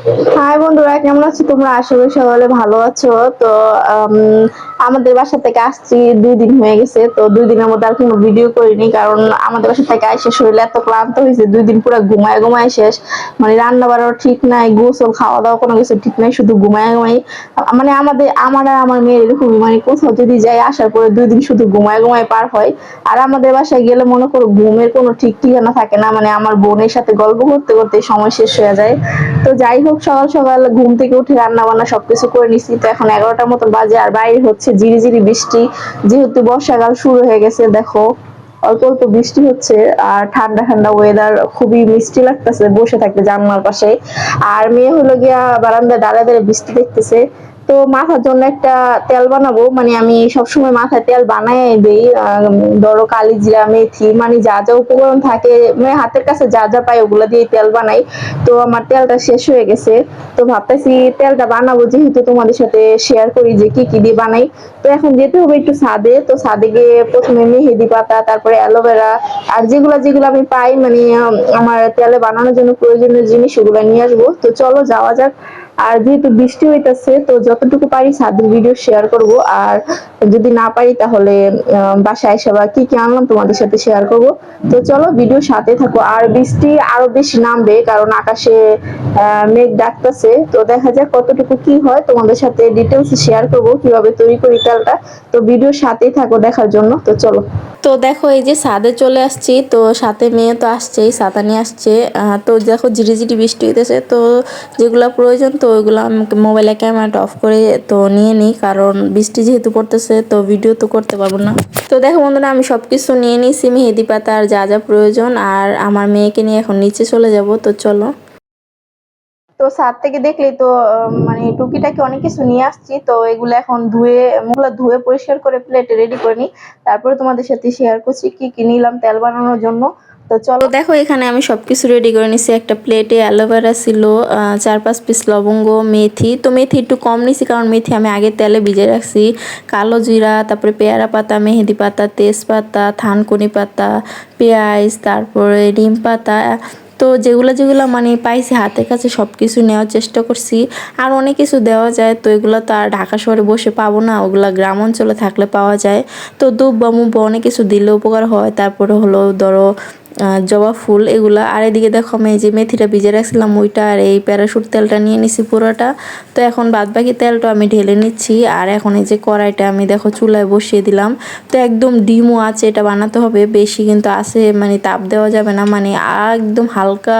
High বন্ধুরা, কেমন আছো তোমরা? আশা করি সকলে ভালো আছো। তো আমাদের বাসা থেকে আসছি, দুই দিন হয়ে গেছে। তো দুই দিনের মধ্যে আর কোনো ভিডিও করিনি, কারণ আমাদের বাসা থেকে এসে শরীর এত ক্লান্ত হয়েছে, দুই দিন পুরো ঘুমায় ঘুমায় শেষ। মানে রান্না বাড়াও ঠিক নাই, গোসল খাওয়া দাওয়া কোনো কিছু ঠিক নাই, শুধু ঘুমায় ঘুমাই মানে আমাদের, আমার আর আমার মেয়ের এরকমই মানে কোথাও যদি যাই, আসার পরে দুই দিন শুধু ঘুমায় ঘুমায় পার হয়। আর আমাদের বাসায় গেলে মনে করো ঘুমের কোনো ঠিক ঠিকানা থাকে না মানে আমার বোনের সাথে গল্প করতে করতে সময় শেষ হয়ে যায়। তো যাই হোক সকাল সকাল ঘুম থেকে উঠে রান্না বান্না সবকিছু করে নিছি। তো এখন এগারোটার মতো বাজে আর বাইরে হচ্ছে ঝিরি ঝিরি বৃষ্টি। যেহেতু বর্ষাকাল শুরু হয়ে গেছে, দেখো, অল্প অল্প বৃষ্টি হচ্ছে আর ঠান্ডা ঠান্ডা ওয়েদার খুবই মিষ্টি লাগতেছে, বসে থাকতে জানলার পাশে। আর মেয়ে হলো গিয়া বারান্দায় দাঁড়ায় দাঁড়িয়ে বৃষ্টি দেখতেছে। তো মাথার জন্য একটা তেল বানাবো। মানে আমি সবসময় মাথায় তেল বানাই দেই। ধরো কালি জিরা, মেথি মানে যা যা উপকরণ থাকে মানে হাতের কাছে যা যা পাই ওগুলো দিয়ে তেল বানাই। তো আমার তেলটা শেষ হয়ে গেছে। তো ভাবতেছি তেলটা বানাবো যেহেতু তোমাদের সাথে শেয়ার করি যে কি কি দিয়ে বানাই। তো এখন যেতে হবে একটু ছাদে। তো ছাদে গিয়ে প্রথমে মেহেদি পাতা, তারপরে অ্যালোভেরা আর যেগুলো যেগুলো আমি পাই মানে আমার তেলে বানানোর জন্য প্রয়োজনীয় জিনিস ওগুলো নিয়ে আসব। তো চলো যাওয়া যাক। আর যেহেতু বৃষ্টি হইতাছে, তো যতটুকু পারি ছাদের ভিডিও শেয়ার করব। আর যদি না পারি তাহলে বাসায় এসে বা কি কি আনলাম তোমাদের সাথে শেয়ার করব। তো চলো ভিডিও সাথে থাকো। আর বৃষ্টি আরও বেশি নামবে, কারণ আকাশে মেঘ ডাকতেছে। তো দেখা যাক কতটুকু কি হয়। তোমাদের সাথে ডিটেলস শেয়ার করব, কীভাবে তৈরি করি তেলটা। তো ভিডিও সাথেই থাকো দেখার জন্য। তো চলো। তো দেখো, এই যে ছাদে চলে আসছি। তো সাথে মেয়ে তো আসছেই ছাতা নিয়ে আসছে তো দেখো, ঝিরিঝিরি বৃষ্টি হইতেছে। তো যেগুলো প্রয়োজন তো ওইগুলো আমি মোবাইলে ক্যামেরাটা অফ করে তো নিয়ে নিই, কারণ বৃষ্টি যেহেতু পড়তেছে, তো ভিডিও তো করতে পারব না। তো দেখো বন্ধুরা, আমি সব কিছু নিয়ে নিয়েছি মেহেদি পাতা আর যা যা প্রয়োজন, আর আমার মেয়েকে নিয়ে এখন নিচে চলে যাব, তো চলো। তো ছাদ থেকে দেখলেই তো মানে টুকিটাকি অনেক কিছু নিয়ে আসছি, তো এগুলো এখন ধুয়ে মুখগুলো ধুয়ে পরিষ্কার করে প্লেটে রেডি করে নিই। তারপরে তোমাদের সাথে শেয়ার করছি, কি কি নিলাম তেল বানানোর জন্য। তো চলো। দেখো, এখানে আমি সবকিছু রেডি করে নিছি। একটা প্লেটে অ্যালোভেরা ছিল চার পাঁচ পিস লবঙ্গ, মেথি। তো মেথি একটু কম নিছি, কারণ মেথি আমি আগে তেলে ভিজে রাখছি। কালো জিরা, তারপরে পেয়ারা পাতা, মেহেদি পাতা, তেজপাতা, থানকুনি পাতা, পেঁয়াজ, তারপরে ডিম পাতা। তো যেগুলো যেগুলো মানে পাইছি, হাতের কাছে সব কিছু নেওয়ার চেষ্টা করছি। আর অনেক কিছু দেওয়া যায়, তো এগুলো তো আর ঢাকা শহরে বসে পাবো না, ওগুলো গ্রাম অঞ্চলে থাকলে পাওয়া যায়। তো দুব বা মুব অনেক কিছু দিলে উপকার হয়। তারপরে হলো, ধরো জবা ফুল, এগুলা। আর এদিকে দেখো আমি এই যে মেথিটা ভিজে রাখছিলাম, ওইটা আর এই প্যারাশুট তেলটা নিয়ে নিছি পুরোটা। তো এখন বাদ বাকি তেলটা আমি ঢেলে নিচ্ছি। আর এখন এই যে কড়াইটা আমি দেখো চুলায় বসিয়ে দিলাম। তো একদম ডিমও আছে, এটা বানাতে হবে। বেশি কিন্তু আছে মানে তাপ দেওয়া যাবে না। মানে একদম হালকা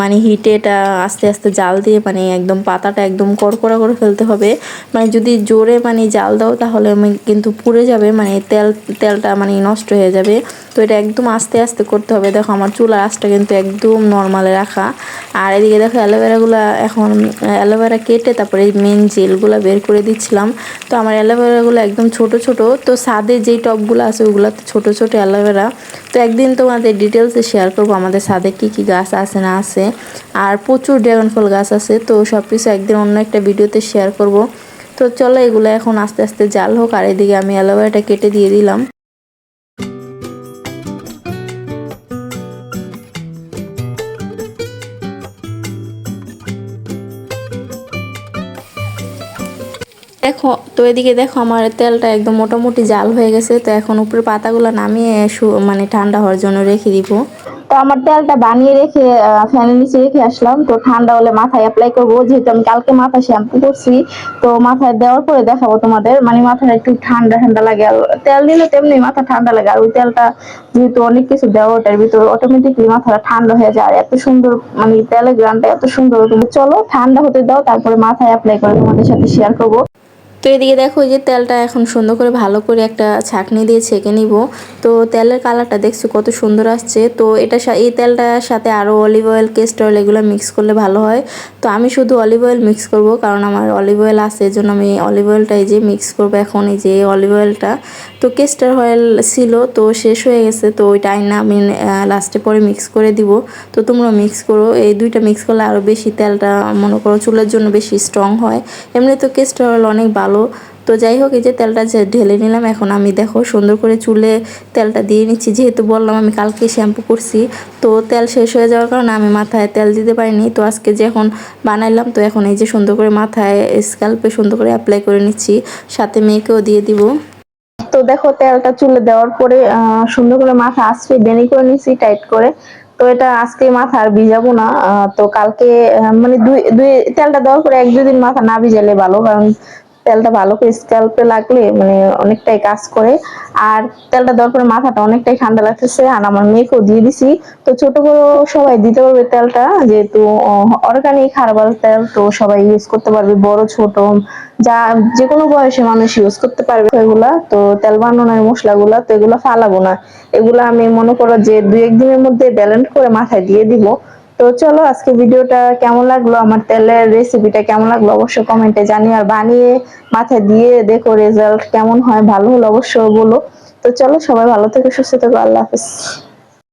মানে হিটে এটা আস্তে আস্তে জাল দিয়ে মানে একদম পাতাটা একদম কড়কড়া করে ফেলতে হবে। মানে যদি জোরে মানে জাল দাও, তাহলে আমি কিন্তু পুড়ে যাবে। মানে তেল, তেলটা মানে নষ্ট হয়ে যাবে। তো এটা একদম আস্তে আস্তে করতে হবে। দেখো আমার চুলার আঁচটা কিন্তু একদম নর্মালে রাখা। আর এদিকে দেখো অ্যালোভেরাগুলো এখন অ্যালোভেরা কেটে তারপরে মেন জেলগুলো বের করে দিচ্ছিলাম। তো আমার অ্যালোভেরাগুলো একদম ছোট ছোট। তো সাদে যেই টপগুলো আছে ওগুলোতে ছোট ছোট অ্যালোভেরা তো একদিন তোমাদের ডিটেলসে শেয়ার করব আমাদের সাদে কী কী গাছ আছে না আছে। আর প্রচুর ড্রাগন ফল গাছ আছে, তো সব কিছু একদিন অন্য একটা ভিডিওতে শেয়ার করব। তো চলো এগুলো এখন আস্তে আস্তে জাল হোক, আর এদিকে আমি অ্যালোভেরাটা কেটে দিয়ে দিলাম। দেখো, তো এদিকে দেখো আমার তেলটা একদম মোটামুটি জাল হয়ে গেছে, তো এখন উপরে পাতাগুলো নামিয়ে মানে ঠান্ডা হওয়ার জন্য রেখে দিব। তো আমার তেলটা বানিয়ে রেখে ফ্যানের নিচে রেখে আসলাম, তো ঠান্ডা হলে মাথায় অ্যাপ্লাই করব। যেহেতু আমি কালকে মাথায় শ্যাম্পু করছি, তো মাথায় দেওয়ার পরে দেখাবো তোমাদের। মানে মাথাটা একটু ঠান্ডা ঠান্ডা লাগে, আর তেল দিলে তেমনি মাথা ঠান্ডা লাগে, আর ওই তেলটা যেহেতু অনেক কিছু দেওয়া, ওটার ভিতরে অটোমেটিকলি মাথাটা ঠান্ডা হয়ে যায়, আর এত সুন্দর মানে তেলের গ্রানটা এত সুন্দর চলো ঠান্ডা হতে দাও, তারপরে মাথায় অ্যাপ্লাই করে তোমাদের সাথে শেয়ার করব। তো এদিকে দেখো এই যে তেলটা এখন সুন্দর করে ভালো করে একটা ছাঁকনি দিয়ে ছেঁকে নিব। তো তেলের কালারটা দেখছ কত সুন্দর আসছে। তো এটা এই তেলটার সাথে আরও অলিভ অয়েল কেস্ট অয়েল এগুলো মিক্স করলে ভালো হয়। তো আমি শুধু অলিভ অয়েল মিক্স করব কারণ আমার অলিভ অয়েল আছে, এজন্য আমি অলিভ অয়েলটা এই যে মিক্স করব এখন এই যে অলিভ অয়েলটা তো কেস্টার অয়েল ছিল, তো শেষ হয়ে গেছে, তো ওইটা আইনা আমি লাস্টে পরে মিক্স করে দিব। তো তোমরা মিক্স করো, এই দুইটা মিক্স করলে আরও বেশি তেলটা মনে করো চুলের জন্য বেশি স্ট্রং হয়। এমনি তো কেস্টার অয়েল অনেক ভালো তো তো যাই হোক, এই যে তেলটা ঢেলে নিলাম, এখন আমি দেখো সুন্দর করে চুলে তেলটা দিয়ে নিচ্ছি। যেহেতু বললাম আমি কালকে শ্যাম্পু করছি, তো তেল শেষ হয়ে যাওয়ার কারণে আমি মাথায় তেল দিতে পারিনি। তো আজকে যে এখন বানাইলাম, তো এখন এই যে সুন্দর করে মাথায় স্ক্যাল্পে সুন্দর করে অ্যাপ্লাই করে নিচ্ছি। সাথে মেয়েকেও দিয়ে দিব। তো দেখো তেলটা চুলে দেওয়ার পরে সুন্দর করে মাথা আশ্রে বেনি করে নিচ্ছি টাইট করে। তো এটা আজকে মাথা আর ভিজাবো না। তো কালকে মানে দুই দুই, তেলটা দেওয়ার পরে এক দুই দিন মাথা না ভিজালে ভালো, কারণ তেলটা ভালো করে স্ক্যাল্পে লাগলে মানে অনেকটাই কাজ করে। আর তেলটা দেওয়ার পরে মাথাটা অনেকটাই ঠান্ডা লাগতেছে। আর আমার মেয়েকেও দিয়ে দিছি। তো ছোট বড় সবাই দিতে পারবে তেলটা, যেহেতু অর্গানিক হার্বাল তেল তো সবাই ইউজ করতে পারবে, বড়, ছোট, যা যে কোনো বয়সে মানুষ ইউজ করতে পারবে। এগুলা, তো তেল বানানোর মশলাগুলা, তো এগুলো ফালাবো না। এগুলা আমি মনে করো যে দু একদিনের মধ্যে ব্যালেন্স করে মাথায় দিয়ে দিব। তো চলো আজকে ভিডিওটা কেমন লাগল? আমার তেলের রেসিপিটা কেমন লাগল অবশ্যই কমেন্টে জানিও। আর বানিয়ে মাথায় দিয়ে দেখো রেজাল্ট কেমন হয়, ভালো হলো অবশ্যই বলো। তো চলো সবাই ভালো থেকে, সুস্থ থেকো, আল্লাহ হাফিজ।